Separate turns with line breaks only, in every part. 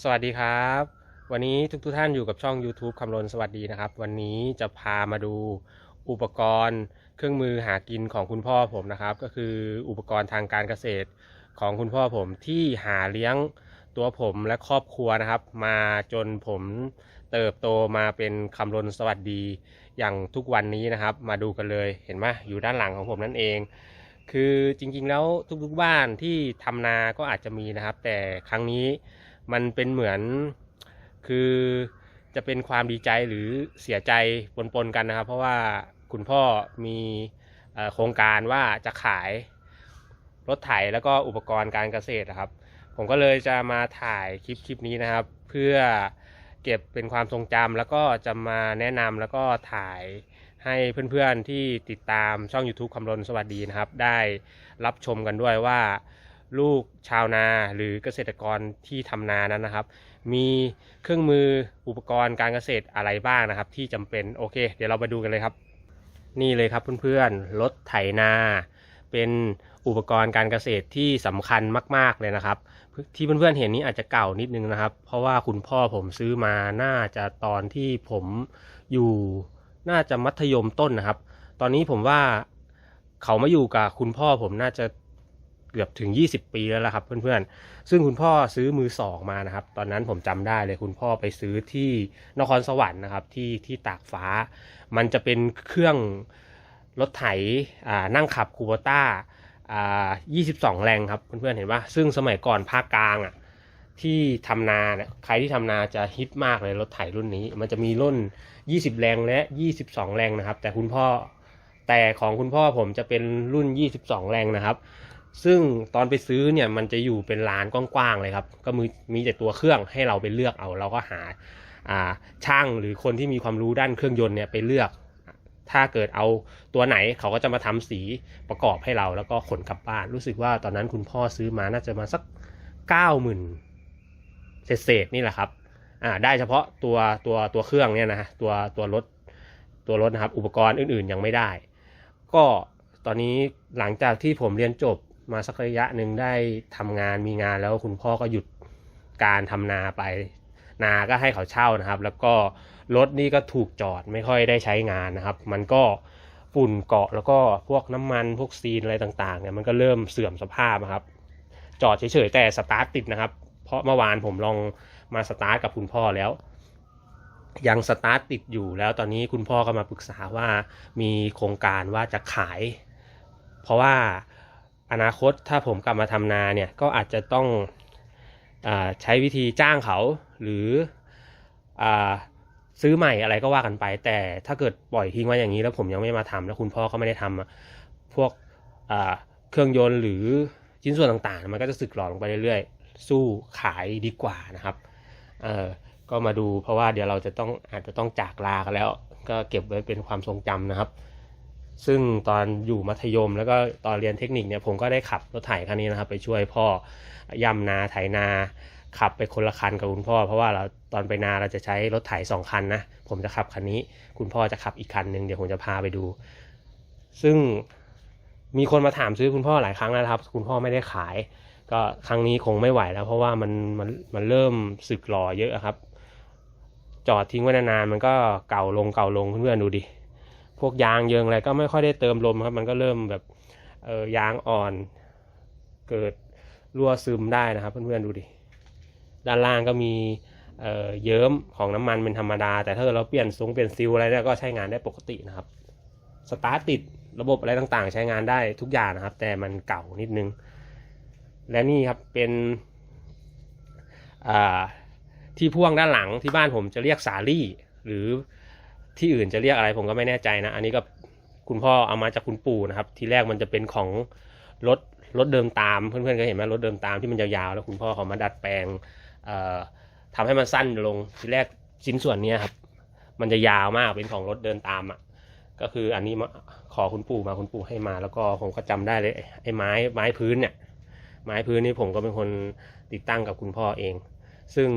สวัสดีครับ วันนี้ทุกทุกท่านอยู่กับช่อง YouTube คำรณสวัสดีนะครับ วันนี้จะพามาดูอุปกรณ์เครื่องมือหากินของคุณพ่อผมนะครับ ก็คืออุปกรณ์ทางการเกษตรของคุณพ่อผมที่หาเลี้ยงตัวผมและครอบครัวนะครับ มาจนผมเติบโตมาเป็นคำรณสวัสดีอย่างทุกวันนี้นะครับ มาดูกันเลยเห็นไหมอยู่ด้านหลังของผมนั่นเองคือจริงๆแล้วทุกๆบ้านที่ทำนาก็อาจจะมีนะครับ แต่ครั้งนี้ มันเป็นเหมือนคือจะเป็นความดีใจหรือเสียใจปนๆกันนะครับ เพราะว่าคุณพ่อมีโครงการว่าจะขายรถไถแล้วก็อุปกรณ์การเกษตรนะครับ ผมก็เลยจะมาถ่ายคลิปคลิปนี้นะครับ เพื่อเก็บเป็นความทรงจำแล้วก็จะมาแนะนำแล้วก็ถ่ายให้เพื่อนๆที่ติดตามช่อง YouTube คำรณสวัสดีนะครับ ได้รับชมกันด้วยว่า ลูกชาวนาหรือเกษตรกรที่ทำนานั้นนะครับ มีเครื่องมืออุปกรณ์การเกษตรอะไรบ้างนะครับ ที่จำเป็นโอเค เดี๋ยวเรามาดูกันเลยครับ นี่เลยครับเพื่อนๆรถไถนา เป็นอุปกรณ์การเกษตรที่สำคัญมาก ๆเลยนะครับ ที่เพื่อนๆเห็นนี้อาจจะเก่านิดนึงนะครับ เพราะว่าคุณพ่อผมซื้อมาน่าจะตอนที่ผมอยู่น่าจะมัธยมต้นนะครับ ตอนนี้ผมว่าเขามาอยู่กับคุณพ่อผมน่าจะ เกือบถึง 20 ปีแล้วละครับเพื่อนๆ ซึ่งคุณพ่อซื้อมือสองมานะครับ ตอนนั้นผมจำได้เลยคุณพ่อไปซื้อที่นครสวรรค์นะครับที่ที่ตากฟ้า มันจะเป็นเครื่องรถไถนั่งขับคูโบต้าอ่า22 แรงครับเพื่อนๆเห็นปะซึ่งสมัยก่อนภาคกลางอะที่ทำนาเนี่ยใครที่ทำนาจะฮิตมากเลยรถไถรุ่นนี้ มันจะมีรุ่น 20 แรงและ 22 แรงนะครับ แต่คุณพ่อแต่ของคุณพ่อผมจะเป็นรุ่น 22 แรงนะครับ ซึ่งตอนไปซื้อเนี่ยมันจะอยู่เป็นลานกว้างๆเลยครับ ก็มีมีแต่ตัวเครื่องให้เราไปเลือกเอา เราก็หาช่างหรือคนที่มีความรู้ด้านเครื่องยนต์เนี่ยไปเลือก ถ้าเกิดเอาตัวไหนเขาก็จะมาทำสีประกอบให้เราแล้วก็ขนกลับบ้าน รู้สึกว่าตอนนั้นคุณพ่อซื้อมาน่าจะมาสักเก้าหมื่นเศษๆนี่แหละครับได้เฉพาะตัวตัวตัวเครื่องเนี่ยนะฮะตัวตัวรถตัวรถนะครับอุปกรณ์อื่นๆยังไม่ได้ ก็ตอนนี้หลังจากที่ผมเรียนจบ มาสักระยะหนึ่งได้ทำงานมีงานแล้วคุณพ่อก็หยุดการทำนาไป นาก็ให้เขาเช่านะครับ แล้วก็รถนี่ก็ถูกจอดไม่ค่อยได้ใช้งานนะครับ มันก็ฝุ่นเกาะแล้วก็พวกน้ำมันพวกซีนอะไรต่างๆเนี่ยมันก็เริ่มเสื่อมสภาพครับ จอดเฉยๆแต่สตาร์ทติดนะครับ เพราะเมื่อวานผมลองมาสตาร์ทกับคุณพ่อแล้ว ยังสตาร์ทติดอยู่แล้วตอนนี้คุณพ่อก็มาปรึกษาว่ามีโครงการว่าจะขาย เพราะว่า อนาคตถ้าผมกลับมาทำนาเนี่ยก็อาจจะต้องอใช้วิธีจ้างเขาหรืออซื้อใหม่อะไรก็ว่ากันไป แต่ถ้าเกิดปล่อยทิ้งไว้อย่างนี้แล้วผมยังไม่มาทำแล้วคุณพ่อก็ไม่ได้ทำพวกเครื่องยนต์หรือชิ้นส่วนต่างๆ มันก็จะสึกหรอลงไปเรื่อยๆ สู้ขายดีกว่านะครับเออก็มาดูเพราะว่าเดี๋ยวเราจะต้องอาจจะต้องจากลากันแล้ว ก็เก็บไว้เป็นความทรงจำนะครับ ซึ่งตอนอยู่มัธยมแล้วก็ตอนเรียนเทคนิคเนี่ยผมก็ได้ขับรถไถคันนี้นะครับ ไปช่วยพ่อย่ำนาไถนา ขับไปคนละคันกับคุณพ่อ เพราะว่าเราตอนไปนาเราจะใช้รถไถสองคันนะ ผมจะขับคันนี้ คุณพ่อจะขับอีกคันหนึ่งเดี๋ยวผมจะพาไปดู ซึ่งมีคนมาถามซื้อคุณพ่อหลายครั้งแล้วครับ คุณพ่อไม่ได้ขาย ก็ครั้งนี้คงไม่ไหวแล้ว เพราะว่ามันมันมันเริ่มสึกหล่อเยอะครับ จอดทิ้งไว้นานๆมันก็เก่าลงเก่าลงเพื่อนๆดูดิ พวกยางเยิงอะไรก็ไม่ค่อยได้เติมลมครับ มันก็เริ่มแบบเออยางอ่อน เกิดรั่วซึมได้นะครับ เพื่อนๆดูดิด้านล่างก็มีเอ่อเยิ้มของน้ำมันเป็นธรรมดา แต่ถ้าเราเปลี่ยนทรงเปลี่ยนซิลอะไรเนี่ยก็ใช้งานได้ปกตินะครับสตาร์ทติดระบบอะไรต่างๆ ใช้งานได้ทุกอย่างนะครับ แต่มันเก่านิดนึง และนี่ครับเป็นอ่าที่พ่วงด้านหลังที่บ้านผมจะเรียกสาลี่หรือ ที่อื่นจะเรียกอะไรผมก็ไม่แน่ใจนะ อันนี้ก็คุณพ่อเอามาจากคุณปู่นะครับ ทีแรกมันจะเป็นของรถรถเดิมตามเพื่อนๆก็เห็นไหมรถเดิมตามที่มันยาวๆแล้วคุณพ่อเขามาดัดแปลงเอ่อทำให้มันสั้นลงทีแรกชิ้นส่วนเนี้ครับ มันจะยาวมากเป็นของรถเดินตามอะก็คืออันนี้มาขอคุณปู่มาคุณปู่ให้มา แล้วก็ผมก็จำได้เลยไอ้ไม้ไม้พื้นเนี่ย ไม้พื้นนี่ผมก็เป็นคนติดตั้งกับคุณพ่อเอง ซึ่ง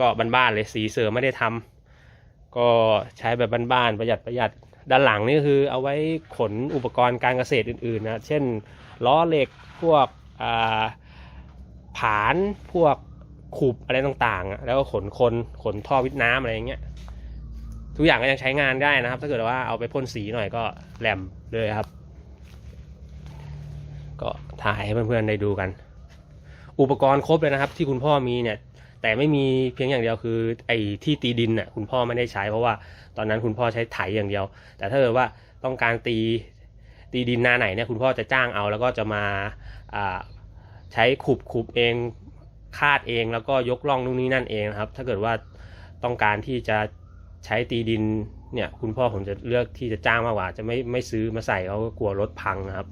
ก็บ้านๆเลยสีเสือไม่ได้ทำ ก็ใช้แบบบ้านๆประหยัดประหยัดด้านหลังนี่คือเอาไว้ขนอุปกรณ์การเกษตรอื่นๆนะเช่นล้อเหล็กพวกผานพวกขูบอะไรต่างๆ แล้วก็ขนคนขนท่อวิทน้ำอะไรอย่างเงี้ยทุกอย่างก็ยังใช้งานได้นะครับ ถ้าเกิดว่าเอาไปพ่นสีหน่อยก็แหลมเลยครับ ก็ถ่ายให้เพื่อนๆได้ดูกัน อุปกรณ์ครบเลยนะครับ ที่คุณพ่อมีเนี่ย แต่ไม่มีเพียงอย่างเดียวคือไอ้ที่ตีดินน่ะคุณพ่อไม่ได้ใช้เพราะว่าตอนนั้นคุณพ่อใช้ไถอย่างเดียว แต่ถ้าเกิดว่าต้องการตีตีดินนาไหนเนี่ยคุณพ่อจะจ้างเอาแล้วก็จะมาใช้ขุบขุบเองคาดเองแล้วก็ยกล่องนู่นนี่นั่นเองนะครับ ถ้าเกิดว่าต้องการที่จะใช้ตีดินเนี่ยคุณพ่อผมจะเลือกที่จะจ้างมากกว่า จะไม่ไม่ซื้อมาใส่เขาก็กลัวรถพังนะครับ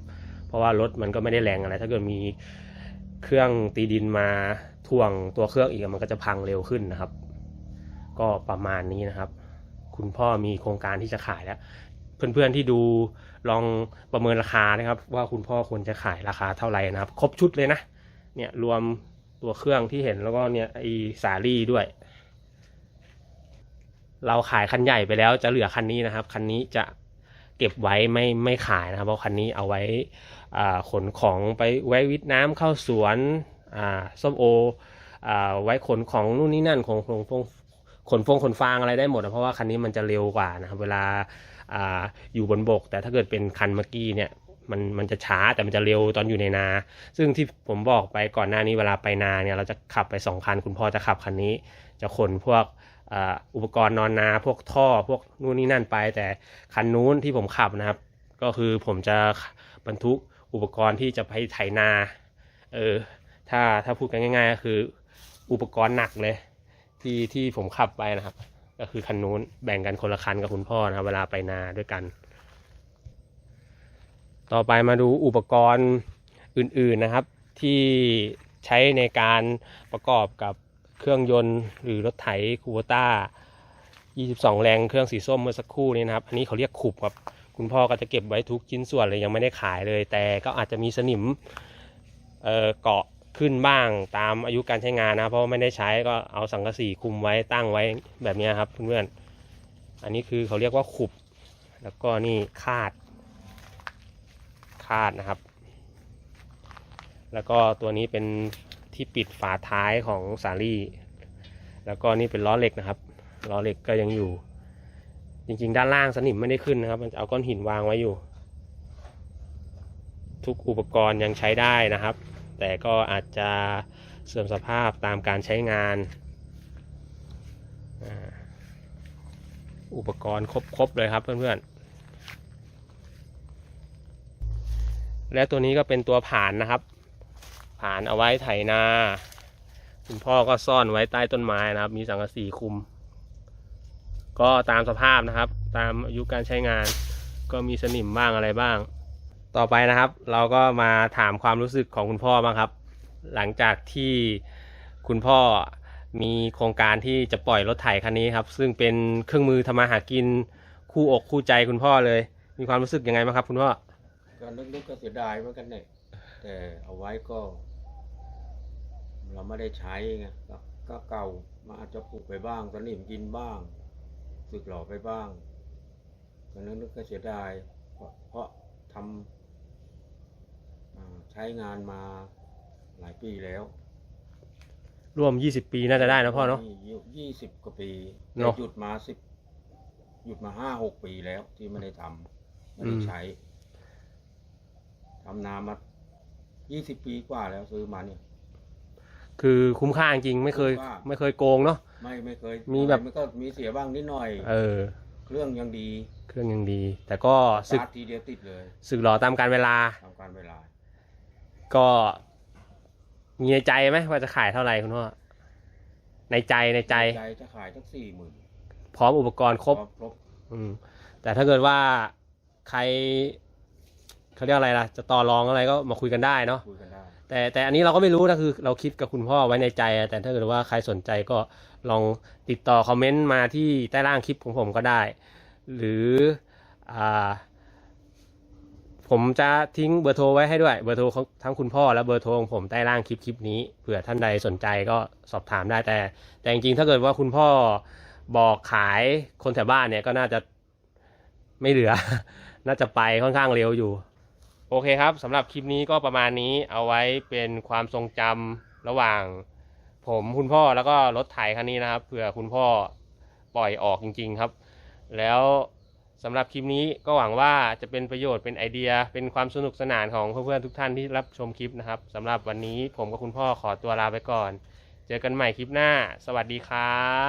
เพราะว่ารถมันก็ไม่ได้แรงอะไร ถ้าเกิดมีเครื่องตีดินมา ถ่วงตัวเครื่องอีกมันก็จะพังเร็วขึ้นนะครับ ก็ประมาณนี้นะครับ คุณพ่อมีโครงการที่จะขายแล้ว เพื่อนๆที่ดูลองประเมินราคานะครับ ว่าคุณพ่อควรจะขายราคาเท่าไหร่นะครับ ครบชุดเลยนะเนี่ยรวมตัวเครื่องที่เห็นแล้วก็เนี่ยไอสาลี่ด้วย เราขายคันใหญ่ไปแล้วจะเหลือคันนี้นะครับ คันนี้จะเก็บไว้ไม่ไม่ขายนะครับ เพราะคันนี้เอาไว้อ่าขนของไปไว้วิทน้ำเข้าสวน อ่าส้มโออ่าไว้ขนของนู่นนี่นั่นของของของขนฟงขนฟางอะไรได้หมดนะเพราะว่าคันนี้มันจะเร็วกว่านะครับเวลาอ่าอยู่บนบก แต่ถ้าเกิดเป็นคันเมื่อกี้เนี่ยมันมันจะช้าแต่มันจะเร็วตอนอยู่ในนา ซึ่งที่ผมบอกไปก่อนหน้านี้เวลาไปนาเนี่ยเราจะขับไปสองคันคุณพ่อจะขับคันนี้ จะขนพวกอุปกรณ์นอนนาพวกท่อพวกนู่นนี่นั่นไป แต่คันนู้นที่ผมขับนะครับ ก็คือผมจะบรรทุกอุปกรณ์ที่จะไปไถนาเออ ถ้าถ้าพูดกันง่าย ๆ ก็คืออุปกรณ์หนักเลย ที่ที่ผมขับไปนะครับ ก็คือคันนู้นแบ่งกันคนละคันกับคุณพ่อนะครับเวลาไปนาด้วยกัน ต่อไปมาดูอุปกรณ์อื่นๆนะครับ ที่ใช้ในการประกอบกับเครื่องยนต์หรือรถไถคูโบต้า 22 แรงเครื่องสีส้มเมื่อสักครู่นี้นะครับ อันนี้เขาเรียกขุบครับ คุณพ่อก็จะเก็บไว้ทุกชิ้นส่วนเลยยังไม่ได้ขายเลย แต่ก็อาจจะมีสนิมเอ่อเกาะ ขึ้นบ้างตามอายุการใช้งานนะ เพราะไม่ได้ใช้ก็เอาสังกะสีคุมไว้ตั้งไว้แบบนี้ครับเพื่อนๆอันนี้คือเขาเรียกว่าขุบ แล้วก็นี่คาด คาดนะครับ แล้วก็ตัวนี้เป็นที่ปิดฝาท้ายของสาลี่ แล้วก็นี่เป็นล้อเหล็กนะครับล้อเหล็กก็ยังอยู่ จริงๆ ด้านล่างสนิมไม่ได้ขึ้นนะครับ มันเอาก้อนหินวางไว้อยู่ ทุกอุปกรณ์ยังใช้ได้นะครับ แต่ก็อาจจะเสื่อมสภาพตามการใช้งาน อุปกรณ์ครบๆเลยครับเพื่อนๆ และตัวนี้ก็เป็นตัวผ่านนะครับ ผ่านเอาไว้ไถนาคุณพ่อก็ซ่อนไว้ใต้ต้นไม้นะครับ มีสังกะสีคุม ก็ตามสภาพนะครับ ตามอายุการใช้งาน ก็มีสนิมบ้างอะไรบ้าง ต่อไปนะครับ เราก็มาถามความรู้สึกของคุณพ่อบ้างครับ หลังจากที่คุณพ่อมีโครงการที่จะปล่อยรถไถคันนี้ครับ ซึ่งเป็นเครื่องมือทำมาหากินคู่อกคู่ใจคุณพ่อเลย มีความรู้สึกยังไงบ้างครับคุณพ่อ
ก็นึกๆก็เสียดายเหมือนกันเนี่ยแต่เอาไว้ก็ เราไม่ได้ใช้ไงก็ก็เก่ามาอาจจะปลูกไปบ้างสนิมกินบ้างสึกหล่อไปบ้างก็นึกๆก็เสียดายเพราะเพราะทำอ่า ใช้งานมาหลายปีแล้ว
รวม 20 ปีน่าจะได้นะพ่อเนาะ
ยี่สิบกว่าปี
เนอะ
แต่หยุดมาสิบหยุดมาห้าหกปีแล้วที่ไม่ได้ทำไม่
อื
ได้
ม
ใช้ทำนามายี่สิบปีกว่าแล้วซื้อมาเนี่ย
คือคุ้มค่าจริงๆไม่เคย
คุ้มค่า
ไม่เคยโกงเนาะ
ไม่ไม่เคย
มีแบบ
มันก็มีเสียบ้างนิดหน่อย
เออ
เครื่องยังดี
เครื่องยังดี แต่ก็สึก
สตาร์ททีเดียวติดเลย
สึกหล่อตามการเวลา
ทำการเวลา
ก็มีในใจไหมว่าจะขายเท่าไหร่คุณพ่อในใจในใจ
ใจจะขายสักสี่หมื่น
พร้อมอุปกรณ์ครบ
ครบ
อืม แต่ถ้าเกิดว่าใครเขาเรียกอะไรล่ะ จะต่อรองอะไรก็มาคุยกันได้เนาะ
คุยกันได้
แต่แต่อันนี้เราก็ไม่รู้นะคือเราคิดกับคุณพ่อไว้ในใจอะแต่ถ้าเกิดว่าใครสนใจก็ลองติดต่อคอมเมนต์มาที่ใต้ล่างคลิปของผมก็ได้ หรืออ่า ผมจะทิ้งเบอร์โทรไว้ให้ด้วยเบอร์โทรของทั้งคุณพ่อและเบอร์โทรของผมใต้ล่างคลิปคลิปนี้เผื่อท่านใดสนใจก็สอบถามได้แต่ แต่จริงๆถ้าเกิดว่าคุณพ่อบอกขายคนแถวบ้านเนี่ยก็น่าจะไม่เหลือ น่าจะไปค่อนข้างเร็วอยู่ โอเคครับสำหรับคลิปนี้ก็ประมาณนี้เอาไว้เป็นความทรงจำระหว่าง ผมคุณพ่อแล้วก็รถไถคันนี้นะครับเผื่อคุณพ่อปล่อยออกจริง ๆครับ แล้ว สำหรับคลิปนี้ก็หวังว่าจะเป็นประโยชน์เป็นไอเดีย เป็นความสนุกสนานของเพื่อนๆทุกท่านที่รับชมคลิปนะครับสำหรับวันนี้ผมกับคุณพ่อขอตัวลาไปก่อน เจอกันใหม่คลิปหน้า สวัสดีครับ